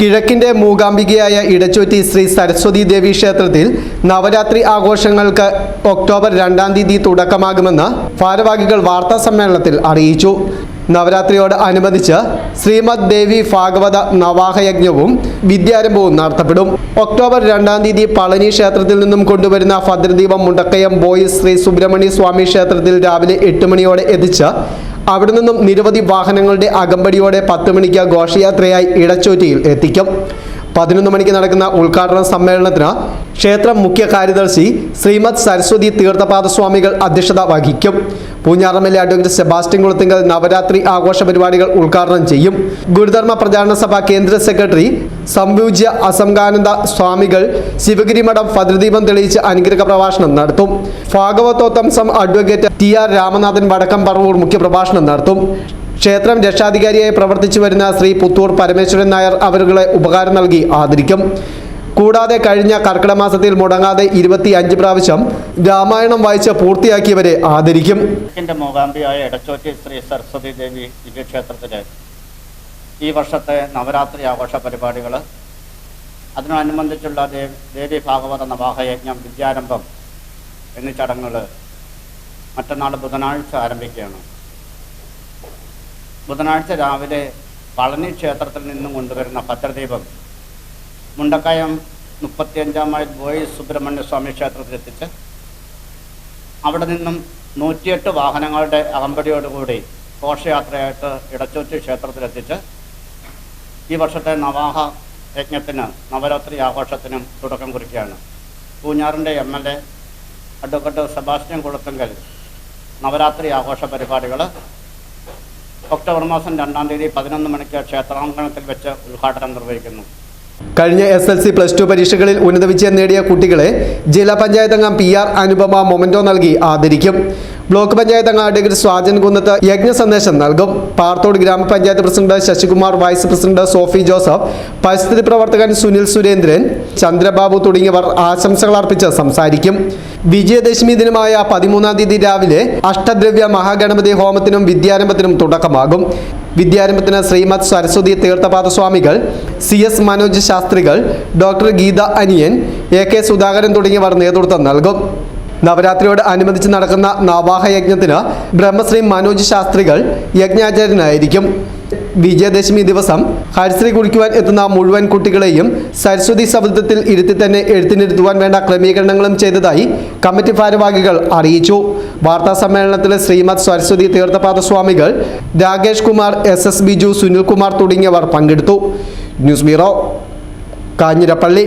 കിഴക്കിന്റെ മൂകാംബികയായ ഇടച്ചോറ്റി ശ്രീ സരസ്വതി ദേവി ക്ഷേത്രത്തിൽ നവരാത്രി ആഘോഷങ്ങൾക്ക് ഒക്ടോബർ രണ്ടാം തീയതി തുടക്കമാകുമെന്ന് ഭാരവാഹികൾ വാർത്താ സമ്മേളനത്തിൽ അറിയിച്ചു. നവരാത്രിയോട് അനുബന്ധിച്ച് ശ്രീമദ് ദേവി ഭാഗവത നവാഹയജ്ഞവും വിദ്യാരംഭവും നടത്തപ്പെടും. ഒക്ടോബർ രണ്ടാം തീയതി പളനി ക്ഷേത്രത്തിൽ നിന്നും കൊണ്ടുവരുന്ന ഭദ്രദീപം മുണ്ടക്കയം ബോയ്സ് ശ്രീ സുബ്രഹ്മണ്യ സ്വാമി ക്ഷേത്രത്തിൽ രാവിലെ എട്ട് മണിയോടെ എത്തിച്ച് അവിടെ നിന്നും നിരവധി വാഹനങ്ങളുടെ അകമ്പടിയോടെ പത്ത് മണിക്ക് ഘോഷയാത്രയായി ഇടച്ചോറ്റിയിൽ എത്തിക്കും. പതിനൊന്ന് മണിക്ക് നടക്കുന്ന ഉദ്ഘാടന സമ്മേളനത്തിന് ക്ഷേത്രം മുഖ്യ കാര്യദർശി ശ്രീമദ് സരസ്വതി തീർത്ഥപാദ സ്വാമികൾ അധ്യക്ഷത വഹിക്കും. പൂഞ്ഞാറമ്മലെ അഡ്വക്കേറ്റ് സെബാസ്റ്റ്യൻ കുളത്തിങ്കൽ നവരാത്രി ആഘോഷ പരിപാടികൾ ഉദ്ഘാടനം ചെയ്യും. ഗുരുധർമ്മ പ്രചാരണ സഭ കേന്ദ്ര സെക്രട്ടറി സംപൂജ്യ അസംഗാനന്ദ സ്വാമികൾ ശിവഗിരി മഠം ഭദ്രദീപം തെളിയിച്ച് അനുഗ്രഹ പ്രഭാഷണം നടത്തും. ഭാഗവതോത്തംസം advocate T R Ramanathan Vadakkam Paravur മുഖ്യപ്രഭാഷണം നടത്തും. ക്ഷേത്രം രക്ഷാധികാരിയായി പ്രവർത്തിച്ചു വരുന്ന ശ്രീ പുത്തൂർ പരമേശ്വരൻ നായർ അവരുകളെ ഉപകാരം നൽകി ആദരിക്കും. കൂടാതെ കഴിഞ്ഞ കർക്കിടമാസത്തിൽ മുടങ്ങാതെ ഇരുപത്തി അഞ്ച് പ്രാവശ്യം രാമായണം വായിച്ച് പൂർത്തിയാക്കിയവരെ ആദരിക്കും. എന്റെ മൂകാംബിയായ എടച്ചോറ്റി ശ്രീ സരസ്വതി ദേവി ദിവ്യക്ഷേത്രത്തിലെ ഈ വർഷത്തെ നവരാത്രി ആഘോഷ പരിപാടികൾ അതിനോടനുബന്ധിച്ചുള്ള ദേവി ഭാഗവത നവാഹയജ്ഞം വിദ്യാരംഭം എന്നീ ചടങ്ങുകൾ മറ്റന്നാൾ ബുധനാഴ്ച ആരംഭിക്കുകയാണ്. ബുധനാഴ്ച രാവിലെ പളനി ക്ഷേത്രത്തിൽ നിന്നും കൊണ്ടുവരുന്ന പത്രദീപം മുണ്ടക്കയം മുപ്പത്തിയഞ്ചാം മൈൽ ബോയ്സ് സുബ്രഹ്മണ്യ സ്വാമി ക്ഷേത്രത്തിലെത്തിച്ച് അവിടെ നിന്നും നൂറ്റിയെട്ട് വാഹനങ്ങളുടെ അകമ്പടിയോടുകൂടി ഘോഷയാത്രയായിട്ട് ഇടച്ചോറ്റി ക്ഷേത്രത്തിലെത്തിച്ച് ഈ വർഷത്തെ നവാഹ യജ്ഞത്തിന് നവരാത്രി ആഘോഷത്തിനും തുടക്കം കുറിക്കുകയാണ്. പൂഞ്ഞാറിന്റെ M L A advocate Sebastian Kulathunkal Navratri ആഘോഷ പരിപാടികൾ ഒക്ടോബർ മാസം രണ്ടാം തീയതി പതിനൊന്ന് മണിക്ക് ക്ഷേത്രാങ്കണത്തിൽ വെച്ച് ഉദ്ഘാടനം നിർവഹിക്കുന്നു. കഴിഞ്ഞ S L C plus two പരീക്ഷകളിൽ ഉന്നത വിജയം നേടിയ കുട്ടികളെ ജില്ലാ പഞ്ചായത്ത് അംഗം പി ആർ അനുപമ മൊമന്റോ നൽകി ആദരിക്കും. ബ്ലോക്ക് പഞ്ചായത്ത് അംഗം അഡ്വക്കേറ്റ് സ്വാജൻ കുന്നത്ത് യജ്ഞ സന്ദേശം നൽകും. Parathodu Gramapanchayat president Sasikumar vice president Sophie Joseph പരിസ്ഥിതി പ്രവർത്തകൻ സുനിൽ സുരേന്ദ്രൻ ചന്ദ്രബാബു തുടങ്ങിയവർ ആശംസകൾ അർപ്പിച്ച് സംസാരിക്കും. വിജയദശമി ദിനമായ പതിമൂന്നാം തീയതി രാവിലെ അഷ്ടദ്രവ്യ മഹാഗണപതി ഹോമത്തിനും വിദ്യാരംഭത്തിനും തുടക്കമാകും. വിദ്യാരംഭത്തിന് ശ്രീമത് സരസ്വതി തീർത്ഥപാദ സ്വാമികൾ C S Manoj Sastrikal doctor Geetha Aniyan A K Sudhakaran തുടങ്ങിയവർ നേതൃത്വം നൽകും. നവരാത്രിയോട് അനുബന്ധിച്ച് നടക്കുന്ന നവാഹ യജ്ഞത്തിന് ബ്രഹ്മശ്രീ മനോജ് ശാസ്ത്രികൾ യജ്ഞാചാര്യനായിരിക്കും. വിജയദശമി ദിവസം ഹരിശ്രീ കുടിക്കുവാൻ എത്തുന്ന മുഴുവൻ കുട്ടികളെയും സരസ്വതി ശബ്ദത്തിൽ ഇരുത്തി തന്നെ എഴുത്തിനിരുത്തുവാൻ വേണ്ട ക്രമീകരണങ്ങളും ചെയ്തതായി കമ്മിറ്റി ഭാരവാഹികൾ അറിയിച്ചു. വാർത്താ സമ്മേളനത്തിൽ ശ്രീമദ് സരസ്വതി തീർത്ഥപാദസ്വാമികൾ രാകേഷ് കുമാർ എസ് എസ് ബിജു സുനിൽകുമാർ തുടങ്ങിയവർ പങ്കെടുത്തു. News bureau Kanjirappally.